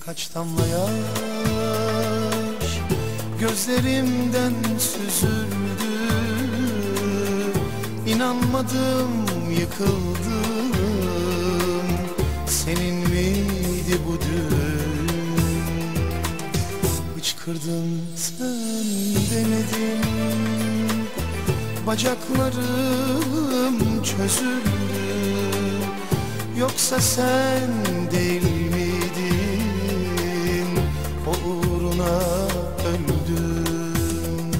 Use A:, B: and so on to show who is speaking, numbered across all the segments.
A: Kaç damla yaş? Gözlerimden süzüldü İnanmadım yıkıldım. Senin miydi bu dün? Hıçkırdın sen demedin Bacaklarım çözüldü. Yoksa sen değil uğruna öldüm.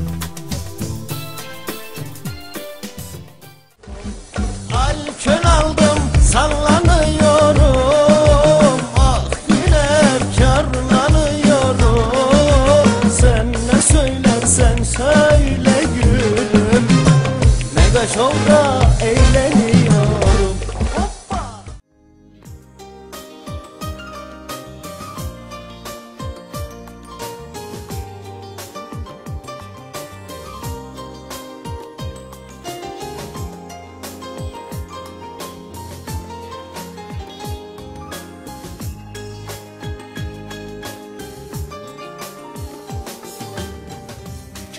B: Alkol aldım sallanıyorum. Ah günahkarlanıyorum Sen ne söylersen söyle gülüm. Mega Show'da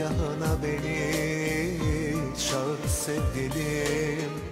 A: Nikahına beni çağır sevgilim